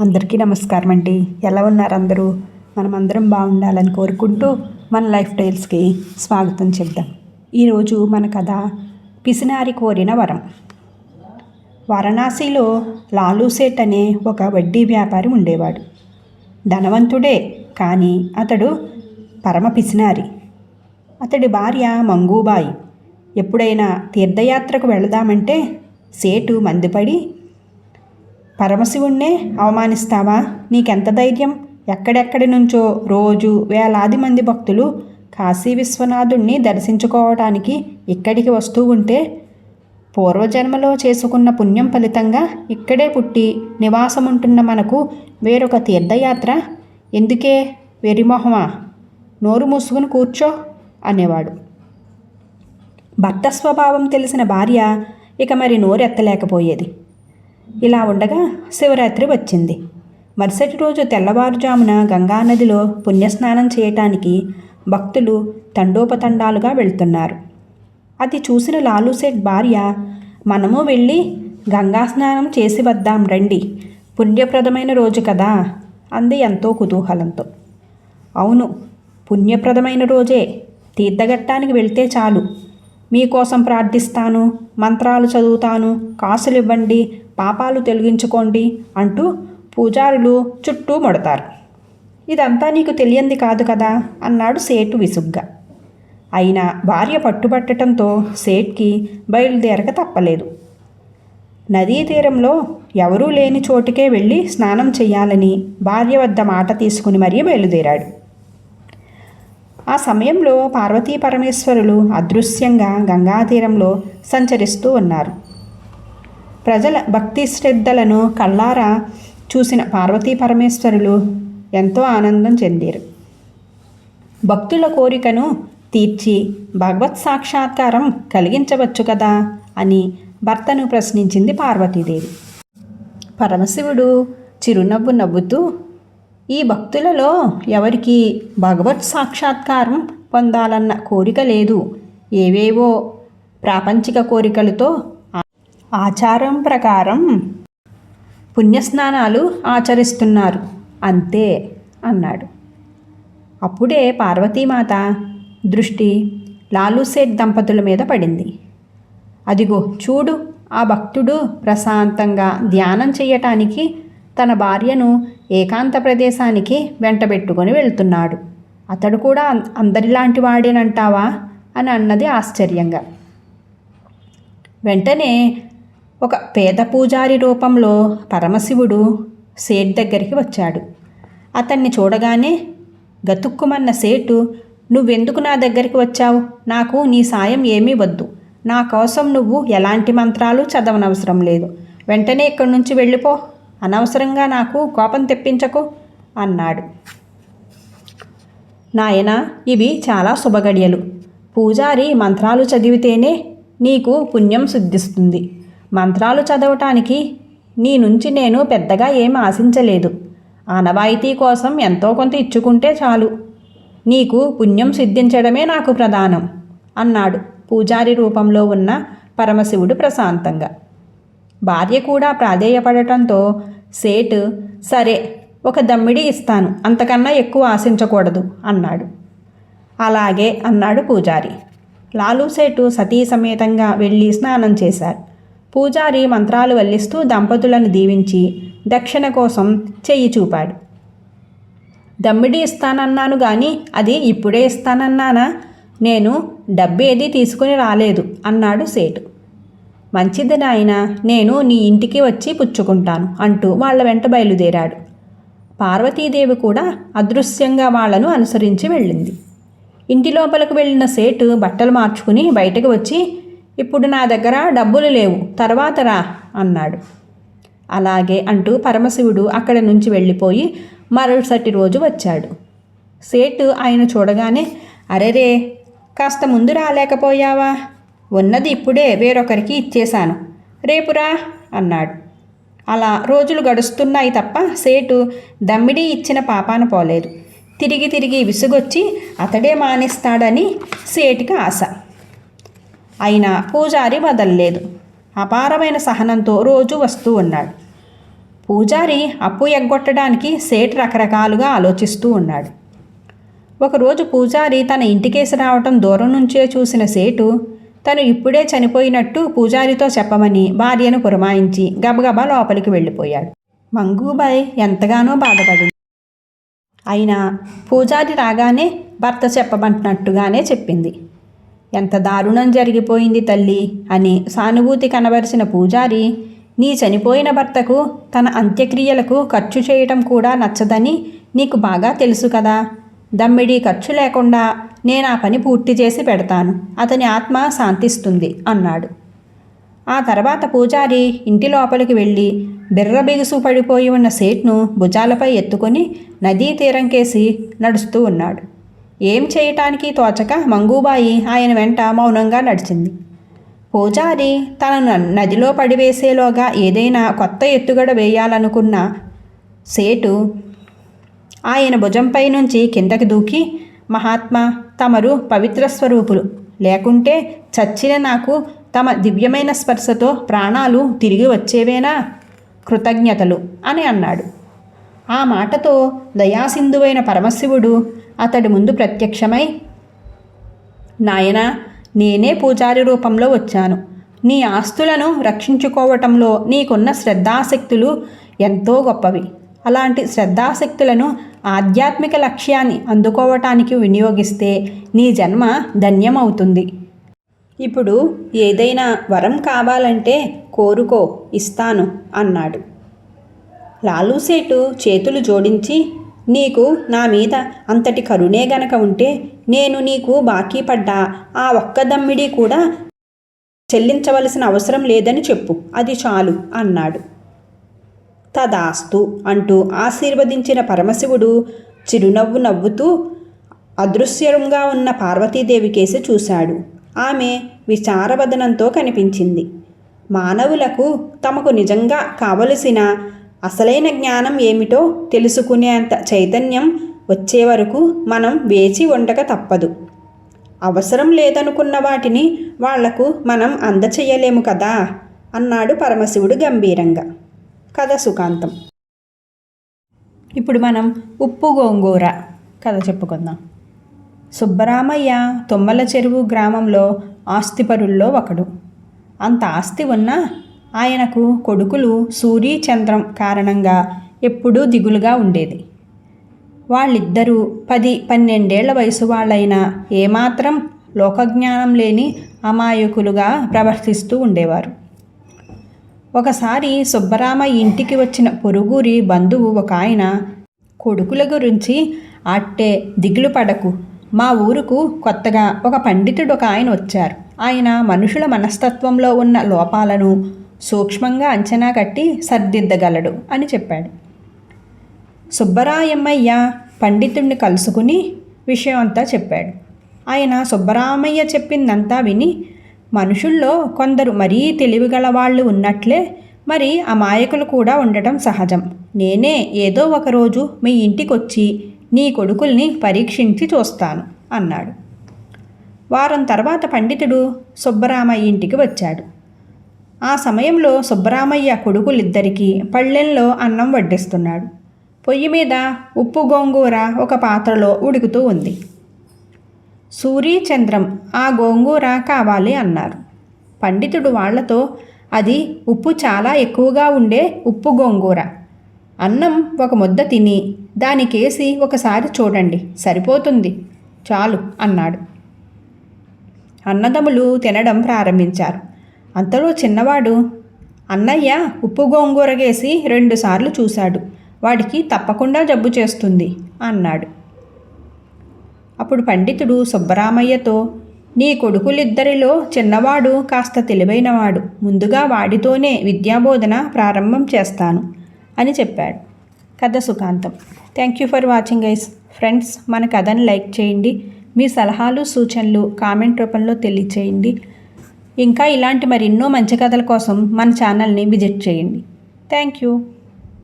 అందరికీ నమస్కారం అండి. ఎలా ఉన్నారు అందరూ? మనమందరం బాగుండాలని కోరుకుంటూ మన లైఫ్ స్టైల్స్కి స్వాగతం చెప్దాం. ఈరోజు మన కథ పిసినారి కోరిన వరం. వారణాసిలో లాలూ సేట్ అనే ఒక వడ్డీ వ్యాపారి ఉండేవాడు. ధనవంతుడే కానీ అతడు పరమ పిసినారి. అతడి భార్య మంగూబాయి. ఎప్పుడైనా తీర్థయాత్రకు వెళదామంటే సేటు మందుపడి పరమశివుణ్ణే అవమానిస్తావా? నీకెంత ధైర్యం? ఎక్కడెక్కడి నుంచో రోజు వేలాది మంది భక్తులు కాశీ విశ్వనాథుణ్ణి దర్శించుకోవటానికి ఇక్కడికి వస్తూ ఉంటే పూర్వజన్మలో చేసుకున్న పుణ్యం ఫలితంగా ఇక్కడే పుట్టి నివాసముంటున్న మనకు వేరొక తీర్థయాత్ర? ఎందుకే? వెరిమొహమా నోరు మూసుకుని కూర్చో అనేవాడు. భర్త స్వభావం తెలిసిన భార్య ఇక మరి నోరెత్తలేకపోయేది. ఇలా ఉండగా శివరాత్రి వచ్చింది. మరుసటి రోజు తెల్లవారుజామున గంగానదిలో పుణ్యస్నానం చేయటానికి భక్తులు తండోపతండాలుగా వెళ్తున్నారు. అది చూసిన లాలూసేట్ భార్య మనము వెళ్ళి గంగా స్నానం చేసి వద్దాం రండి. పుణ్యప్రదమైన రోజు కదా అంది ఎంతో కుతూహలంతో. అవును పుణ్యప్రదమైన రోజే. తీర్థఘట్టానికి వెళ్తే చాలు. మీకోసం ప్రార్థిస్తాను మంత్రాలు చదువుతాను కాసులు ఇవ్వండి పాపాలు తొలగించుకోండి అంటూ పూజారులు చుట్టూ ముడతారు. ఇదంతా నీకు తెలియంది కాదు కదా అన్నాడు సేటు విసుగ్గా. అయినా భార్య పట్టుబట్టడంతో సేట్కి బయలుదేరక తప్పలేదు. నదీ తీరంలో ఎవరూ లేని చోటుకే వెళ్ళి స్నానం చేయాలని భార్య వద్ద మాట తీసుకుని మరీ బయలుదేరాడు. ఆ సమయంలో పార్వతీ పరమేశ్వరులు అదృశ్యంగా గంగా తీరంలో సంచరిస్తూ ఉన్నారు. ప్రజల భక్తి శ్రద్ధలను కళ్ళారా చూసిన పార్వతీ పరమేశ్వరులు ఎంతో ఆనందం చెందారు. భక్తుల కోరికను తీర్చి భగవత్ సాక్షాత్కారం కలిగించవచ్చు కదా అని భర్తను ప్రశ్నించింది పార్వతీదేవి. పరమశివుడు చిరునవ్వు నవ్వుతూ ఈ భక్తులలో ఎవరికి భగవత్ సాక్షాత్కారం పొందాలన్న కోరిక లేదు. ఏవేవో ప్రాపంచిక కోరికలతో ఆచారం ప్రకారం పుణ్యస్నానాలు ఆచరిస్తున్నారు. అంతే అన్నాడు. అప్పుడే పార్వతీమాత దృష్టి లాలూసేట్ దంపతుల మీద పడింది. అదిగో చూడు ఆ భక్తుడు ప్రశాంతంగా ధ్యానం చేయటానికి తన భార్యను ఏకాంత ప్రదేశానికి వెంటబెట్టుకొని వెళ్తున్నాడు. అతడు కూడా అందరిలాంటి వాడేనంటావా? అని అన్నది ఆశ్చర్యంగా. వెంటనే ఒక పేద పూజారి రూపంలో పరమశివుడు సేట్ దగ్గరికి వచ్చాడు. అతన్ని చూడగానే గతుక్కుమన్న సేటు నువ్వెందుకు నా దగ్గరికి వచ్చావు? నాకు నీ సాయం ఏమీ వద్దు. నా కోసం నువ్వు ఎలాంటి మంత్రాలు చదవనవసరం లేదు. వెంటనే ఇక్కడి నుంచి వెళ్ళిపో. అనవసరంగా నాకు కోపం తెప్పించకు అన్నాడు. నాయన ఇవి చాలా శుభగడియలు పూజారి మంత్రాలు చదివితేనే నీకు పుణ్యం సిద్ధిస్తుంది. మంత్రాలు చదవటానికి నీ నుంచి నేను పెద్దగా ఏం ఆశించలేదు. ఆనవాయితీ కోసం ఎంతో కొంత ఇచ్చుకుంటే చాలు. నీకు పుణ్యం సిద్ధించడమే నాకు ప్రధానం అన్నాడు పూజారి రూపంలో ఉన్న పరమశివుడు ప్రశాంతంగా. భార్య కూడా ప్రాధేయపడటంతో సేటు సరే ఒక దమ్మిడి ఇస్తాను అంతకన్నా ఎక్కువ ఆశించకూడదు అన్నాడు. అలాగే అన్నాడు పూజారి. లాలూ సేటు సతీ సమేతంగా వెళ్ళి స్నానం చేశారు. పూజారి మంత్రాలు వల్లిస్తూ దంపతులను దీవించి దక్షిణ కోసం చెయ్యి చూపాడు. దమ్మిడి ఇస్తానన్నాను కానీ అది ఇప్పుడే ఇస్తానన్నానా? నేను డబ్బేది తీసుకుని రాలేదు అన్నాడు సేటు. మంచిది నాయన నేను నీ ఇంటికి వచ్చి పుచ్చుకుంటాను అంటూ వాళ్ళ వెంట బయలుదేరాడు. పార్వతీదేవి కూడా అదృశ్యంగా వాళ్ళను అనుసరించి వెళ్ళింది. ఇంటి లోపలకు వెళ్ళిన సేటు బట్టలు మార్చుకుని బయటకు వచ్చి ఇప్పుడు నా దగ్గర డబ్బులు లేవు తర్వాత రా అన్నాడు. అలాగే అంటూ పరమశివుడు అక్కడ నుంచి వెళ్ళిపోయి మరుసటి రోజు వచ్చాడు. సేటు ఆయన చూడగానే అరెరే కాస్త ముందు రాలేకపోయావా? ఉన్నది ఇప్పుడే వేరొకరికి ఇచ్చేశాను. రేపురా అన్నాడు. అలా రోజులు గడుస్తున్నాయి తప్ప సేటు దమ్మిడి ఇచ్చిన పాపాన పోలేదు. తిరిగి తిరిగి విసుగొచ్చి అతడే మానేస్తాడని సేటికి ఆశ. అయినా పూజారి వదల్లేదు. అపారమైన సహనంతో రోజు వస్తూ ఉన్నాడు. పూజారి అప్పు ఎగ్గొట్టడానికి సేట్ రకరకాలుగా ఆలోచిస్తూ ఉన్నాడు. ఒకరోజు పూజారి తన ఇంటికేసి రావటం దూరం నుంచే చూసిన సేటు తను ఇప్పుడే చనిపోయినట్టు పూజారితో చెప్పమని భార్యను పురమాయించి గబగబా లోపలికి వెళ్ళిపోయాడు. మంగూబాయ్ ఎంతగానో బాధపడింది. అయినా పూజారి రాగానే భర్త చెప్పమంటున్నట్టుగానే చెప్పింది. ఎంత దారుణం జరిగిపోయింది తల్లి అని సానుభూతి కనబరిచిన పూజారి నీ చనిపోయిన భర్తకు తన అంత్యక్రియలకు ఖర్చు చేయటం కూడా నచ్చదని నీకు బాగా తెలుసు కదా. దమ్మిడి ఖర్చు లేకుండా నేను ఆ పని పూర్తి చేసి పెడతాను. అతని ఆత్మ శాంతిస్తుంది అన్నాడు. ఆ తర్వాత పూజారి ఇంటి లోపలికి వెళ్ళి బిర్ర బిగుసు పడిపోయి ఉన్న సేట్ను భుజాలపై ఎత్తుకొని నదీ తీరంకేసి నడుస్తూ ఉన్నాడు. ఏం చేయటానికి తోచక మంగూబాయి ఆయన వెంట మౌనంగా నడిచింది. పూజారి తనను నదిలో పడివేసేలోగా ఏదైనా కొత్త ఎత్తుగడ వేయాలనుకున్న సేటు ఆయన భుజంపై నుంచి కిందకి దూకి మహాత్మా తమరు పవిత్ర స్వరూపులు. లేకుంటే చచ్చిన నాకు తమ దివ్యమైన స్పర్శతో ప్రాణాలు తిరిగి వచ్చేవేనా? కృతజ్ఞతలు అని అన్నాడు. ఆ మాటతో దయాసింధువైన పరమశివుడు అతడి ముందు ప్రత్యక్షమై నాయనా నేనే పూజారి రూపంలో వచ్చాను. నీ ఆస్తులను రక్షించుకోవటంలో నీకున్న శ్రద్ధాశక్తులు ఎంతో గొప్పవి. అలాంటి శ్రద్ధాశక్తులను ఆధ్యాత్మిక లక్ష్యాన్ని అందుకోవటానికి వినియోగిస్తే నీ జన్మ ధన్యమవుతుంది. ఇప్పుడు ఏదైనా వరం కావాలంటే కోరుకో ఇస్తాను అన్నాడు. లాలూసేటు చేతులు జోడించి నీకు నా మీద అంతటి కరుణే గనక ఉంటే నేను నీకు బాకీ పడ్డా. ఆ ఒక్క దమ్మిడి కూడా చెల్లించవలసిన అవసరం లేదని చెప్పు. అది చాలు అన్నాడు. తదాస్తు అంటూ ఆశీర్వదించిన పరమశివుడు చిరునవ్వు నవ్వుతూ అదృశ్యంగా ఉన్న పార్వతీదేవి కేసి చూశాడు. ఆమె విచారవదనంతో కనిపించింది. మానవులకు తమకు నిజంగా కావలసిన అసలైన జ్ఞానం ఏమిటో తెలుసుకునేంత చైతన్యం వచ్చే వరకు మనం వేచి ఉండక తప్పదు. అవసరం లేదనుకున్న వాటిని వాళ్ళకు మనం అందచేయలేము కదా? అన్నాడు పరమశివుడు గంభీరంగా. కథ సుఖాంతం. ఇప్పుడు మనం ఉప్పు గోంగూర కథ చెప్పుకుందాం. సుబ్బరామయ్య తుమ్మల చెరువు గ్రామంలో ఆస్తిపరుల్లో ఒకడు. అంత ఆస్తి ఉన్నా ఆయనకు కొడుకులు సూరి చంద్రం కారణంగా ఎప్పుడూ దిగులుగా ఉండేది. వాళ్ళిద్దరూ పది పన్నెండేళ్ళ వయసు వాళ్ళైనా ఏమాత్రం లోకజ్ఞానం లేని అమాయకులుగా ప్రవర్తిస్తూ ఉండేవారు. ఒకసారి సుబ్బరామ ఇంటికి వచ్చిన పొరుగురి బంధువు ఒక ఆయన కొడుకుల గురించి అట్టే దిగులు పడకు. మా ఊరుకు కొత్తగా ఒక పండితుడు ఒక ఆయన వచ్చారు. ఆయన మనుషుల మనస్తత్వంలో ఉన్న లోపాలను సూక్ష్మంగా అంచనా కట్టి సర్దిద్దగలడు అని చెప్పాడు. సుబ్బరాయమ్మయ్య పండితుడిని కలుసుకుని విషయం అంతా చెప్పాడు. ఆయన సుబ్బరామయ్య చెప్పిందంతా విని మనుషుల్లో కొందరు మరీ తెలివిగల వాళ్ళు ఉన్నట్లే మరి అమాయకులు కూడా ఉండటం సహజం. నేనే ఏదో ఒకరోజు మీ ఇంటికొచ్చి నీ కొడుకుల్ని పరీక్షించి చూస్తాను అన్నాడు. వారం తర్వాత పండితుడు సుబ్బరామయ్య ఇంటికి వచ్చాడు. ఆ సమయంలో సుబ్బరామయ్య కొడుకులిద్దరికీ పళ్ళెంలో అన్నం వడ్డిస్తున్నాడు. పొయ్యి మీద ఉప్పు గోంగూర ఒక పాత్రలో ఉడుకుతూ ఉంది. సూర్య చంద్రం ఆ గోంగూర కావాలి అన్నారు. పండితుడు వాళ్ళతో అది ఉప్పు చాలా ఎక్కువగా ఉండే ఉప్పు గోంగూర. అన్నం ఒక ముద్ద తిని దానికేసి ఒకసారి చూడండి సరిపోతుంది. చాలు అన్నాడు. అన్నదమ్ములు తినడం ప్రారంభించారు. అంతలో చిన్నవాడు అన్నయ్య ఉప్పు గోంగూరగేసి రెండుసార్లు చూశాడు. వాడికి తప్పకుండా జబ్బు చేస్తుంది అన్నాడు. అప్పుడు పండితుడు సుబ్బరామయ్యతో నీ కొడుకులిద్దరిలో చిన్నవాడు కాస్త తెలివైనవాడు. ముందుగా వాడితోనే విద్యాబోధన ప్రారంభం చేస్తాను అని చెప్పాడు. కథ సుఖాంతం. Thank you for watching guys friends మన కథను లైక్ చేయండి. మీ సలహాలు సూచనలు కామెంట్ రూపంలో తెలియచేయండి. ఇంకా ఇలాంటి మరెన్నో మంచి కథల కోసం మన ఛానల్ని విజిట్ చేయండి. Thank you.